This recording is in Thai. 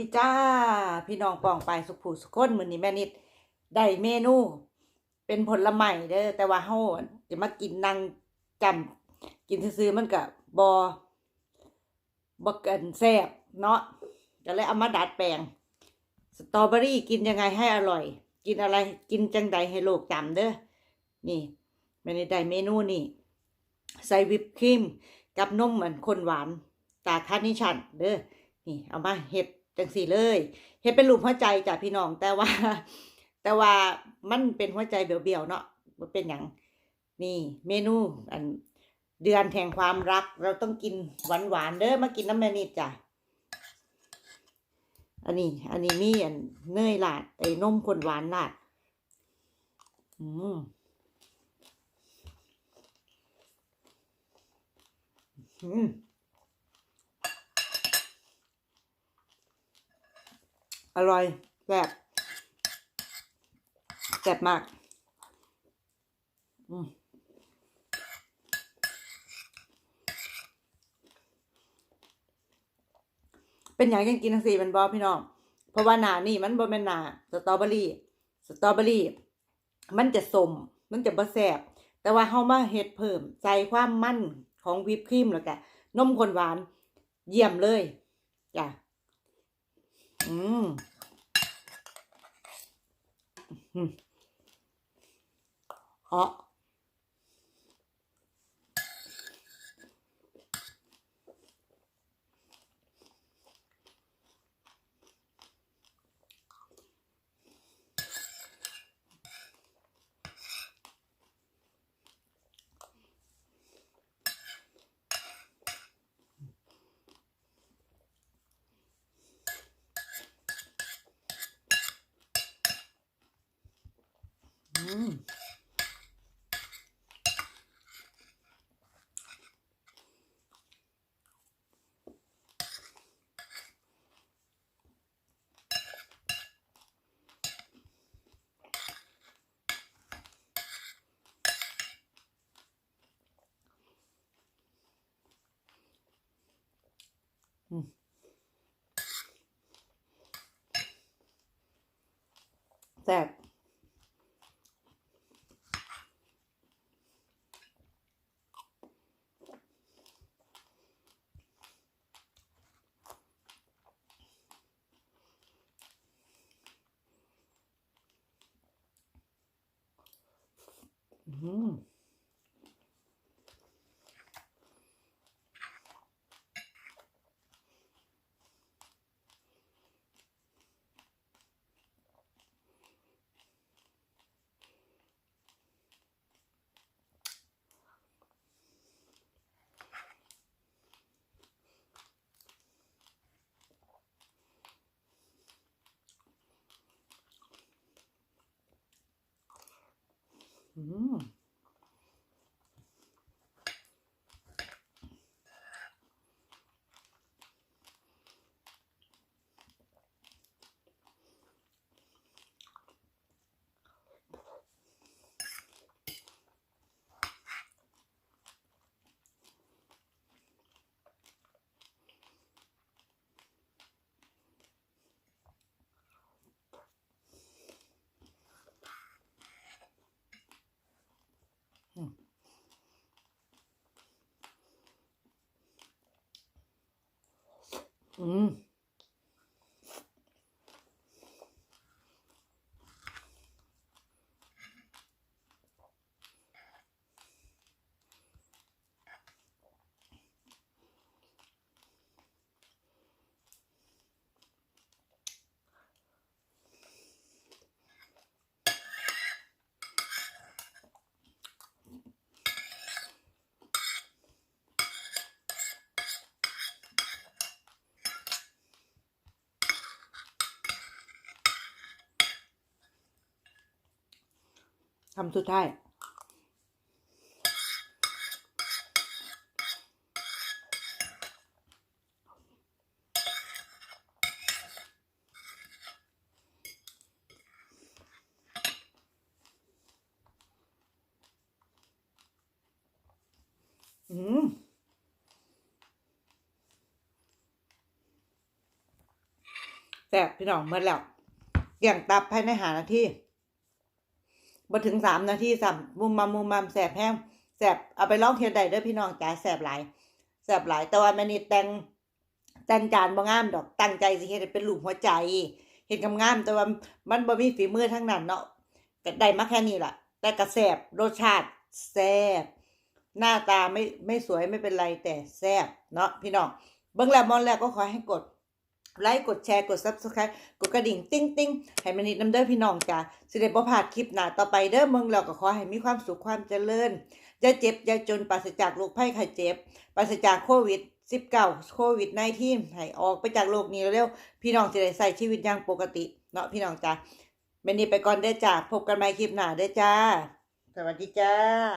ดีจ้า พี่น้องปองไปสุขผูสุขคนมือนี้แม่นิดได้เมนู เป็นผลไม้เด้อแต่ว่าเฮาจะมากินนั่งจำกินซื่อมันก็บ่บ่เกินแซ่บเนาะก็เลยเอามาดัดแปลง สตรอเบอรี่กินยังไงให้อร่อย กินอะไรกินจังใดให้โลกจำเด้อนี่แม่นิดได้เมนูนี่ใส่วิปครีมกับนมเหมือนคนหวานตาคาร์เนิชันเด้อนี่เอามาเฮ็ด จังสี่เลยเฮ็ดเป็นรูปหัวใจจ้ะพี่น้อง แต่ว่า แต่ว่ามันเป็นหัวใจเบี้ยวๆเนาะมันเป็นหยังนี่เมนูอันเดือนแห่งความรัก เราต้องกินหวานๆเด้อมากินน้ำแม่นิดจ้ะอันนี้ อันนี้มีอันเนยลาดไอ้นมข้นหวานลาดอืมอืม อร่อยแซ่บแซ่บมาก อืมเป็นอย่างยังกินทั้งสี่มันบอพี่น้อง เพราะว่าหนานี่มันบ่แม่นหนาสตรอเบอรี่ สตรอเบอรี่ มันจะสมมันจะบ่แซ่บแต่ว่าเฮามาเฮ็ดเพิ่มใส่ความมั่นของวิปครีมแล้วก็นมข้นหวาน เยี่ยมเลยจ้ะอืม อืม อ๋ออื ม อื คำสุดท้ายอืมแซ่บพี่น้องเมื่อแล้วเกี่ยงตับภายในหานาที บ่ถึงสามนาทีสามมุมมามุมมามแสบแห้งแสบเอาไปลองเทียนใดเด้อพี่น้องจ๋าแสบหลายแสบหลาย แต่ว่าแม่นี่แต่งแต่งจานบ่งามดอกตั้งใจสิเฮ็ดเป็นรูปหัวใจเฮ็ดงามแต่ว่ามันบ่มีฝีมือทั้งนั้นเนาะก็ได้มาแค่นี้ล่ะ แต่ก็แสบรสชาติแซ่บหน้าตาไม่ไม่สวยไม่เป็นไรแต่แซ่บเนาะพี่น้องเบิ่งแล้วมอนแล้วก็ขอให้กด ไลค์กดแชร์กด Subscribe กดกระดิ่งติ้งติ้งให้มันนิดน้ำเด้อพี่น้องจ้าสิได้บ่พลาดคลิปหน้าต่อไปเด้อเมืองเราก็ขอให้มีความสุขความเจริญอย่าเจ็บอย่าจนปราศจากโรคภัยไข้เจ็บปราศจากโควิด19โควิด19ให้ออกไปจากโลกนี้เร็วๆพี่น้องจะได้ใช้ชีวิตอย่างปกติ เนาะพี่น้องจ้าแม่นี้ไปก่อนเด้จ้าพบกันใหม่คลิปหน้าเด้จ้า สวัสดีจ้า